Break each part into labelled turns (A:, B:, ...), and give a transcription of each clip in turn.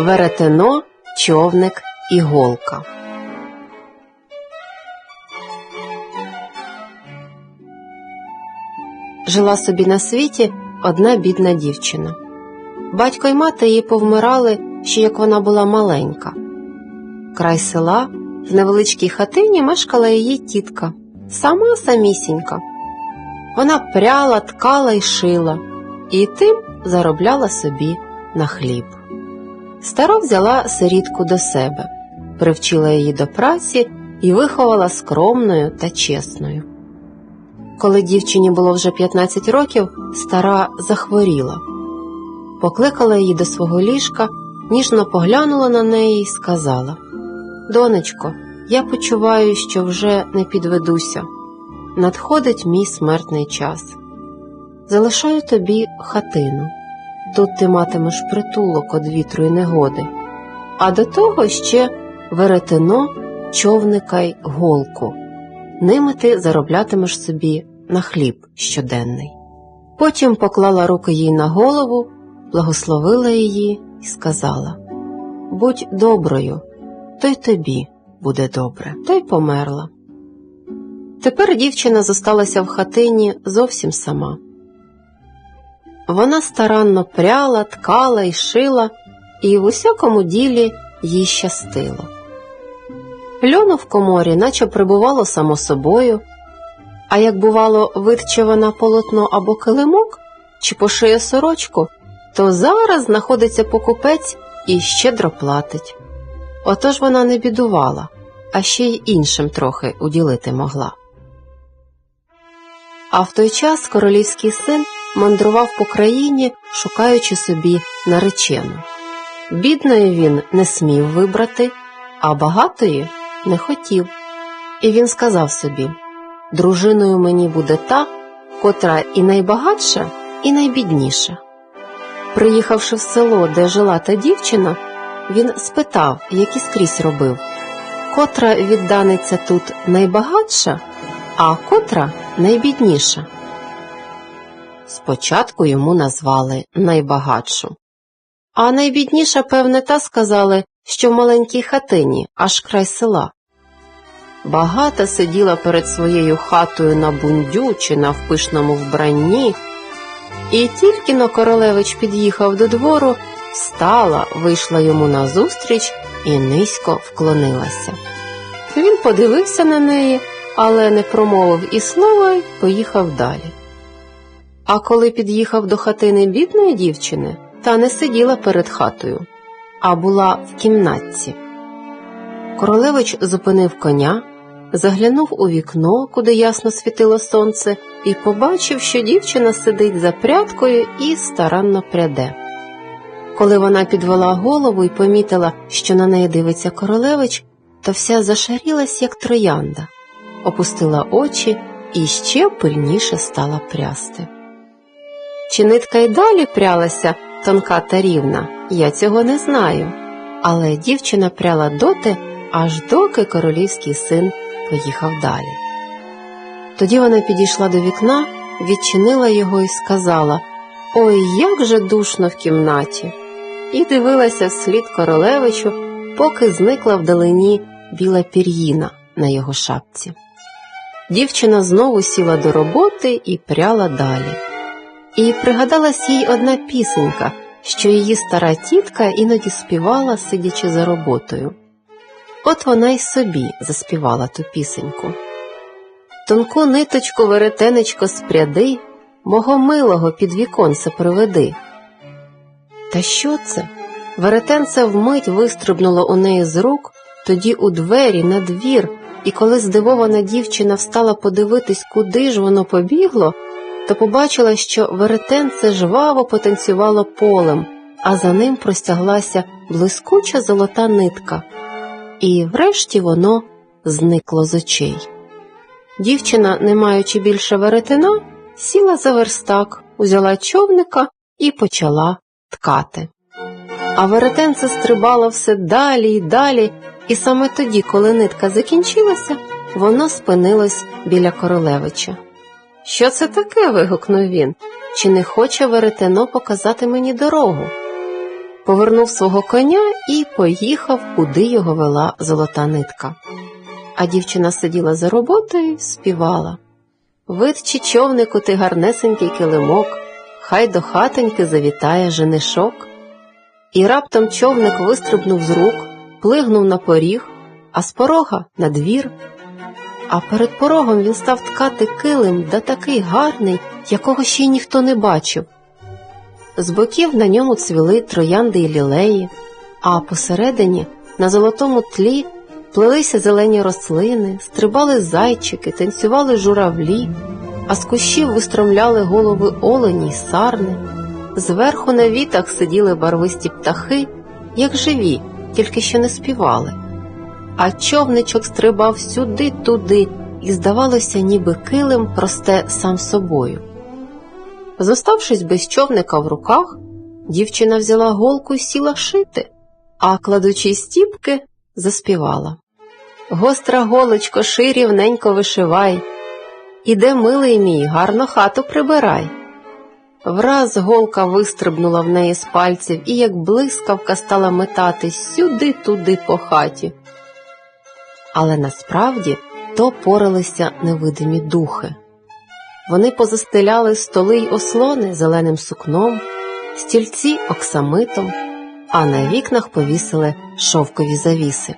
A: Веретено, човник і голка. Жила собі на світі одна бідна дівчина. Батько й мати її повмирали, ще як вона була маленька. Край села в невеличкій хатині мешкала її тітка, сама самісінька. Вона пряла, ткала й шила, і тим заробляла собі на хліб. Стара взяла сирітку до себе, привчила її до праці і виховала скромною та чесною. Коли дівчині було вже 15 років, стара захворіла. Покликала її до свого ліжка, ніжно поглянула на неї і сказала Донечко, я почуваю, що вже не підведуся. Надходить мій смертний час. Залишаю тобі хатину. Тут ти матимеш притулок від вітру й негоди, а до того ще веретено, човника й голку. Ними ти зароблятимеш собі на хліб щоденний. Потім поклала руки їй на голову, благословила її і сказала Будь доброю, то й тобі буде добре, то й померла. Тепер дівчина зосталася в хатині зовсім сама. Вона старанно пряла, ткала і шила, і в усякому ділі їй щастило. Льону в коморі наче прибувало само собою, а як бувало, витче вона полотно або килимок чи пошиє сорочку, то зараз знаходиться покупець і щедро платить. Отож вона не бідувала, а ще й іншим трохи уділити могла. А в той час королівський син мандрував по країні, шукаючи собі наречену. Бідної він не смів вибрати, а багатої не хотів. І він сказав собі дружиною мені буде та, котра і найбагатша, і найбідніша. Приїхавши в село, де жила та дівчина, він спитав, які скрізь робив, котра відданиця тут найбагатша, а котра найбідніша. Спочатку йому назвали найбагатшу. А найбідніша, певне, та сказали, що в маленькій хатині, аж край села. Багата сиділа перед своєю хатою на бундю чи на впишному вбранні, і тільки но королевич під'їхав до двору, встала, вийшла йому назустріч і низько вклонилася. Він подивився на неї, але не промовив і слова й поїхав далі. А коли під'їхав до хатини бідної дівчини, та не сиділа перед хатою, а була в кімнатці. Королевич зупинив коня, заглянув у вікно, куди ясно світило сонце, і побачив, що дівчина сидить за прядкою і старанно пряде. Коли вона підвела голову і помітила, що на неї дивиться королевич, то вся зашарілась, як троянда, опустила очі і ще пильніше стала прясти. Чи нитка й далі прялася тонка та рівна, я цього не знаю, але дівчина пряла доти, аж доки королівський син поїхав далі. Тоді вона підійшла до вікна, відчинила його і сказала Ой, як же душно в кімнаті! І дивилася вслід королевичу, поки зникла вдалині біла пір'їна на його шапці. Дівчина знову сіла до роботи і пряла далі. І пригадалась їй одна пісенька, що її стара тітка іноді співала, сидячи за роботою. От вона й собі заспівала ту пісеньку. Тонку ниточку веретенечко спряди, мого милого під віконце приведи. Та що це? Веретенце вмить вистрибнуло у неї з рук, тоді у двері, на двір, і коли здивована дівчина встала подивитись, куди ж воно побігло, то побачила, що веретенце жваво потанцювало полем, а за ним простяглася блискуча золота нитка, і врешті воно зникло з очей. Дівчина, не маючи більше веретена, сіла за верстак, узяла човника і почала ткати. А веретенце стрибало все далі й далі, і саме тоді, коли нитка закінчилася, воно спинилось біля королевича. Що це таке? вигукнув він. Чи не хоче веретено показати мені дорогу? повернув свого коня і поїхав, куди його вела золота нитка. А дівчина сиділа за роботою співала. Видчі човнику ти гарнесенький килимок, хай до хатоньки завітає женишок. І раптом човник вистрибнув з рук, плигнув на поріг, а з порога на двір. А перед порогом він став ткати килим, да такий гарний, якого ще й ніхто не бачив. З боків на ньому цвіли троянди й лілеї, а посередині, на золотому тлі, плелися зелені рослини, стрибали зайчики, танцювали журавлі, а з кущів вистромляли голови олені й сарни. Зверху на вітах сиділи барвисті птахи, як живі, тільки що не співали. А човничок стрибав сюди-туди, і, здавалося, ніби килим просте сам собою. Зоставшись без човника в руках, дівчина взяла голку і сіла шити, а, кладучи стіпки, заспівала. Гостра голочко, ши рівненько вишивай, іде, милий мій, гарно хату прибирай. Враз голка вистрибнула в неї з пальців і, як блискавка, стала метатись сюди-туди по хаті. Але насправді то поралися невидимі духи. Вони позастеляли столи й ослони зеленим сукном, стільці оксамитом, а на вікнах повісили шовкові завіси.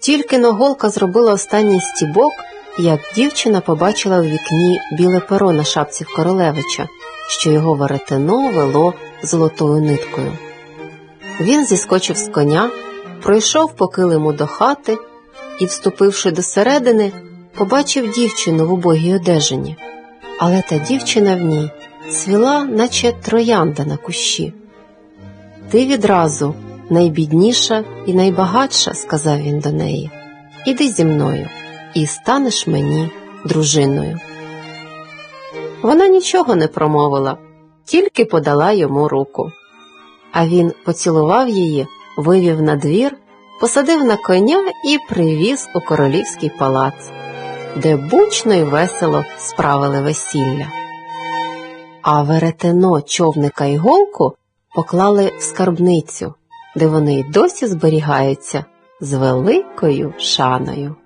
A: Тільки Ноголка зробила останній стібок, як дівчина побачила в вікні біле перо на шапці королевича, що його веретено вело золотою ниткою. Він зіскочив з коня, пройшов по килиму до хати і, вступивши до середини, побачив дівчину в убогій одежині, але та дівчина в ній цвіла, наче троянда на кущі. Ти відразу найбідніша і найбагатша, сказав він до неї. Іди зі мною і станеш мені дружиною. Вона нічого не промовила, тільки подала йому руку. А він поцілував її, вивів на двір, посадив на коня і привіз у королівський палац, де бучно й весело справили весілля. А веретено, човника й голку поклали в скарбницю, де вони й досі зберігаються з великою шаною.